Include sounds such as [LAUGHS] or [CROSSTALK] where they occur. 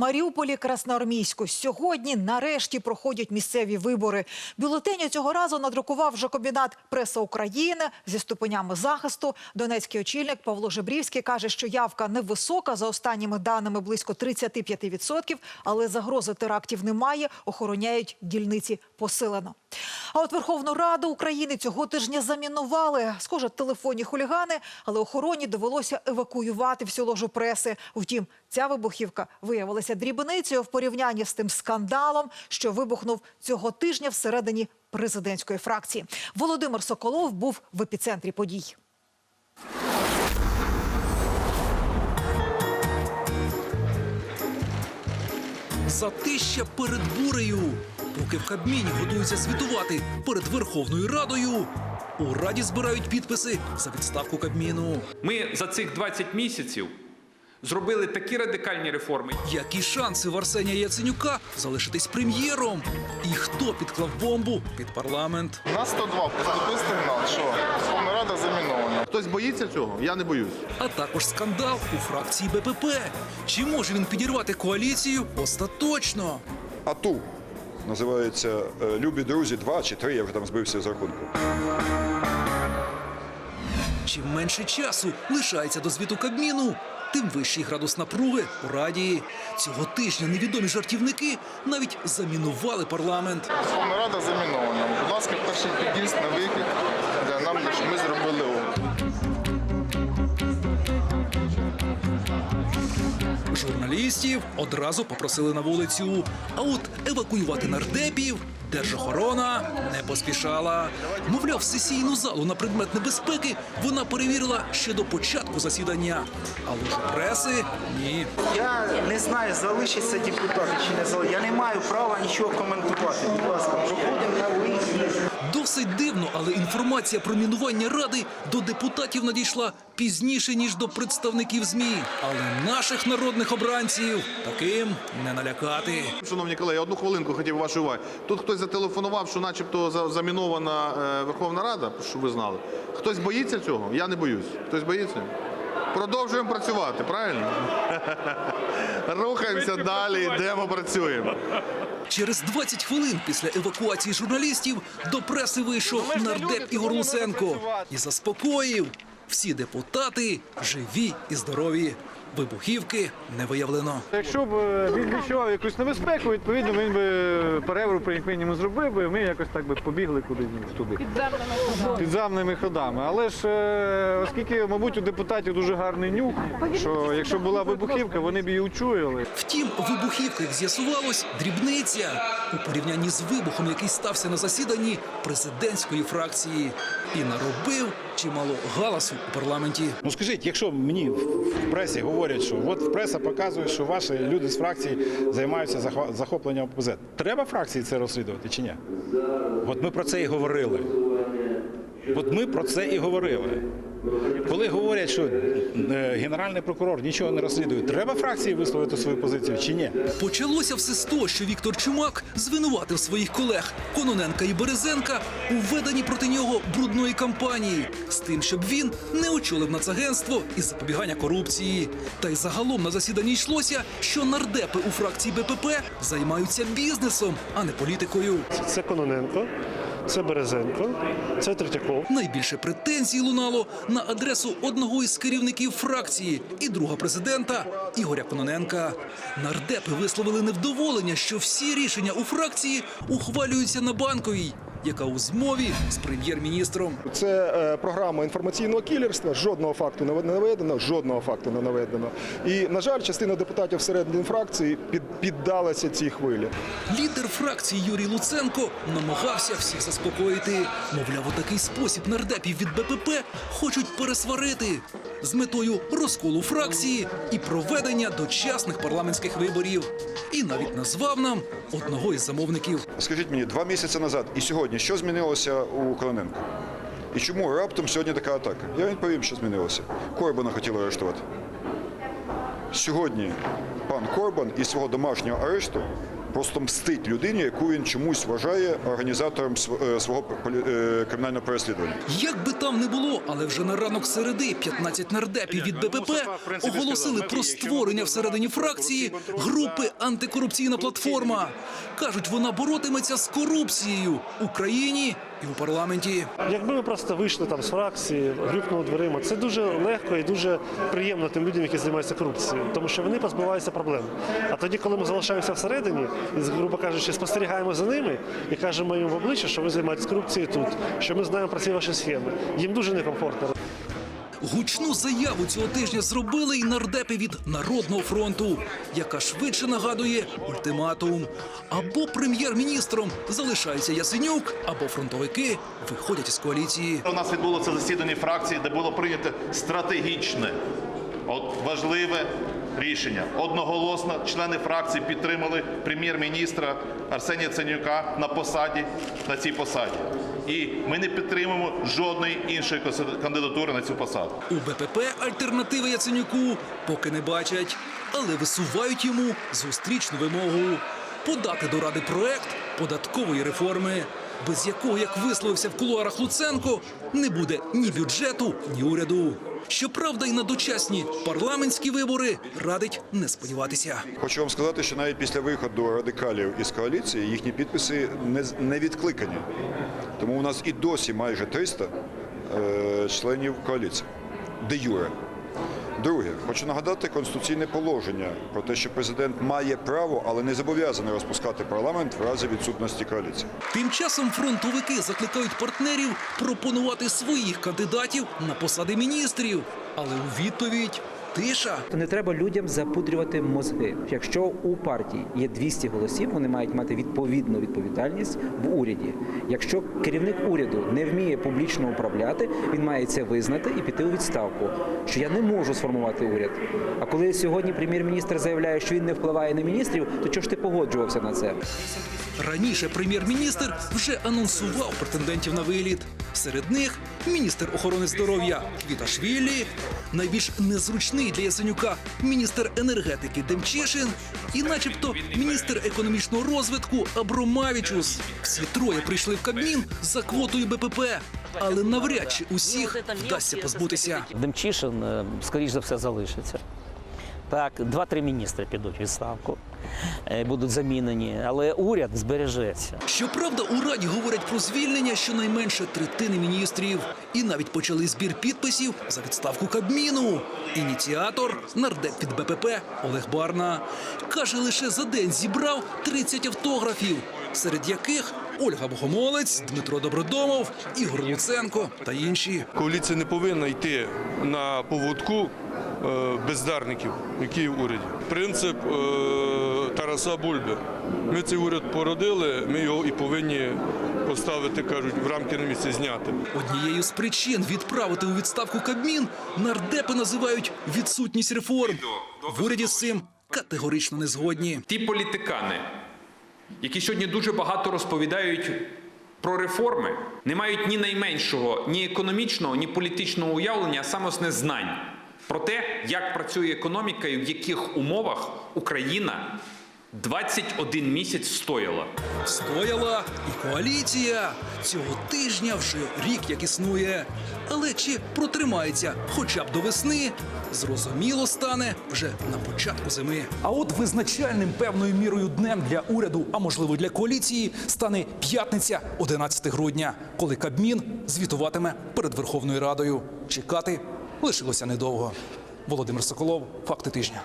Маріуполі, Красноармійську. Сьогодні нарешті проходять місцеві вибори. Бюлетені цього разу надрукував вже комбінат Преса України зі ступенями захисту. Донецький очільник Павло Жебрівський каже, що явка невисока, за останніми даними близько 35%, але загрози терактів немає, охороняють дільниці посилено. А от Верховну Раду України цього тижня замінували. Схоже, телефонні хулігани, але охороні довелося евакуювати всю ложу преси. Втім, ця вибухівка виявилася дрібницею в порівнянні з тим скандалом, що вибухнув цього тижня всередині президентської фракції. Володимир Соколов був в епіцентрі подій. Затища перед бурею. Поки в Кабміні готуються звітувати перед Верховною Радою. У Раді збирають підписи за відставку Кабміну. Ми за цих 20 місяців зробили такі радикальні реформи. Які шанси в Арсенія Яценюка залишитись прем'єром? І хто підклав бомбу під парламент? На 102 поступив сигнал, що. Хтось боїться цього? Я не боюсь. А також скандал у фракції БПП. Чи може він підірвати коаліцію остаточно? АТУ. Називається е, Любі друзі 2 чи 3, я вже там збився з рахунку. Чим менше часу лишається до звіту Кабміну, тим вищий градус напруги у Раді. Цього тижня невідомі жартівники навіть замінували парламент. Верховна Рада замінована. Будь ласка, перший під'їзд на вихід, щоб ми зробили огляд. Журналістів одразу попросили на вулицю. А от евакуювати нардепів держохорона не поспішала. Мовляв, сесійну залу на предмет небезпеки вона перевірила ще до початку засідання. А ложу преси ні. Я не знаю, залишаться депутати чи не залишаться. Я не маю права нічого коментувати. Будь ласка, проходимо на вихід. Досить дивно, але інформація про мінування ради до депутатів надійшла пізніше ніж до представників змі. Але наших народних обранців таким не налякати. Шановні колеги, одну хвилинку хотів вашої уваги. Тут хтось зателефонував, що начебто за- замінована е, Верховна Рада, щоб ви знали. Хтось боїться цього? Я не боюсь. Хтось боїться? Продовжуємо працювати, правильно? [LAUGHS] Рухаємося далі, йдемо, працюємо. Через 20 хвилин після евакуації журналістів до преси вийшов нардеп Ігор Луценко і заспокоїв. Всі депутати живі і здорові. Вибухівки не виявлено. Якщо б е, він відчував якусь небезпеку, відповідно він би перевору при мінімум зробив би, ми якось так би побігли кудись туди. Підземними ходами. Але ж е, оскільки, мабуть, у депутатів дуже гарний нюх, що якщо була вибухівка, вони б її учуяли. Втім, вибухівка, як з'ясувалось, дрібниця у порівнянні з вибухом, який стався на засіданні президентської фракції, і наробив чимало галасу у парламенті. Ну скажіть, якщо мені в пресі говорять, що от преса показує, що ваші люди з фракції займаються захопленням ОПЗ, треба фракції це розслідувати чи ні? От ми про це і говорили. От ми про це і говорили. Коли говорять, що е, генеральний прокурор нічого не розслідує, треба фракції висловити свою позицію чи ні? Почалося все з того, що Віктор Чумак звинуватив своїх колег Кононенка і Березенка у веденні проти нього брудної кампанії з тим, щоб він не очолив нацагентство із запобігання корупції. Та й загалом на засіданні йшлося, що нардепи у фракції БПП займаються бізнесом, а не політикою. Це Кононенко, це Березенко, це Третьяков. Найбільше претензій лунало на адресу одного із керівників фракції і друга президента Ігоря Кононенка. Нардепи висловили невдоволення, що всі рішення у фракції ухвалюються на банковій, яка у змові з прем'єр-міністром. Це е, програма інформаційного кілерства. Жодного факту не наведено, жодного факту не наведено. І, на жаль, частина депутатів всередині фракції під, піддалася цій хвилі. Лідер фракції Юрій Луценко намагався всіх заспокоїти. Мовляв, у такий спосіб нардепів від БПП хочуть пересварити з метою розколу фракції і проведення дочасних парламентських виборів. І навіть назвав нам одного із замовників. Скажіть мені, два місяці назад і сьогодні що змінилося у Кононенка? І чому раптом сьогодні така атака? Я відповім, що змінилося. Корбана хотіли арештувати. Сьогодні пан Корбан із свого домашнього арешту просто мстить людині, яку він чомусь вважає організатором е, свого е, кримінального переслідування. Як би там не було, але вже на ранок середи 15 нардепів від БПП оголосили про створення всередині фракції групи антикорупційна платформа. Кажуть, вона боротиметься з корупцією Україні і у парламенті. Якби ми просто вийшли там з фракції, грюкнули дверима, це дуже легко і дуже приємно тим людям, які займаються корупцією, тому що вони позбуваються проблем. А тоді, коли ми залишаємося всередині, і, грубо кажучи, спостерігаємо за ними і кажемо їм в обличчя, що ви займаєтесь корупцією тут, що ми знаємо про ці ваші схеми. Їм дуже некомфортно. Гучну заяву цього тижня зробили й нардепи від Народного фронту, яка швидше нагадує ультиматум. Або прем'єр-міністром залишається Ясенюк, або фронтовики виходять із коаліції. У нас відбулося засідання фракції, де було прийнято стратегічне, от важливе рішення. Одноголосно члени фракції підтримали прем'єр-міністра Арсенія Ценюка на посаді на цій посаді. І ми не підтримуємо жодної іншої кандидатури на цю посаду. У БПП альтернативи Яценюку поки не бачать, але висувають йому зустрічну вимогу подати до ради проект податкової реформи, без якого, як висловився в кулуарах Луценко, не буде ні бюджету, ні уряду. Щоправда, і на дочасні парламентські вибори радить не сподіватися. Хочу вам сказати, що навіть після виходу радикалів із коаліції їхні підписи не, відкликані. Тому у нас і досі майже 300 е, членів коаліції. Де юре. Друге, хочу нагадати конституційне положення про те, що президент має право, але не зобов'язаний розпускати парламент в разі відсутності коаліції. Тим часом фронтовики закликають партнерів пропонувати своїх кандидатів на посади міністрів, але у відповідь тиша. Не треба людям запудрювати мозги. Якщо у партії є 200 голосів, вони мають мати відповідну відповідальність в уряді. Якщо керівник уряду не вміє публічно управляти, він має це визнати і піти у відставку. Що я не можу сформувати уряд. А коли сьогодні прем'єр-міністр заявляє, що він не впливає на міністрів, то чого ж ти погоджувався на це? Раніше прем'єр-міністр вже анонсував претендентів на виліт. Серед них міністр охорони здоров'я Квіташвілі, найбільш незручний для Ясенюка міністр енергетики Демчишин і, начебто, міністр економічного розвитку Абромавічус. Всі троє прийшли в Кабмін за квотою БПП, але навряд чи усіх вдасться позбутися. Демчишин, е, скоріш за все, залишиться. Так, два-три міністри підуть відставку, е, будуть замінені, але уряд збережеться. Щоправда, у раді говорять про звільнення щонайменше третини міністрів. І навіть почали збір підписів за відставку Кабміну. Ініціатор нардеп від БПП Олег Барна каже, лише за день зібрав 30 автографів, серед яких Ольга Богомолець, Дмитро Добродомов, Ігор Луценко та інші. Коаліція не повинна йти на поводку бездарників, які в уряді. Принцип е, Тараса Бульби. Ми цей уряд породили, ми його і повинні поставити, кажуть, в рамки на місце зняти. Однією з причин відправити у відставку Кабмін нардепи називають відсутність реформ. В уряді з цим категорично не згодні. Ті політикани, які сьогодні дуже багато розповідають про реформи, не мають ні найменшого, ні економічного, ні політичного уявлення, а саме знань про те, як працює економіка і в яких умовах Україна 21 місяць стояла. Стояла і коаліція. Цього тижня вже рік як існує. Але чи протримається хоча б до весни, зрозуміло стане вже на початку зими. А от визначальним певною мірою днем для уряду, а можливо для коаліції, стане п'ятниця, 11 грудня, коли Кабмін звітуватиме перед Верховною Радою. Чекати лишилося недовго. Володимир Соколов, факти тижня.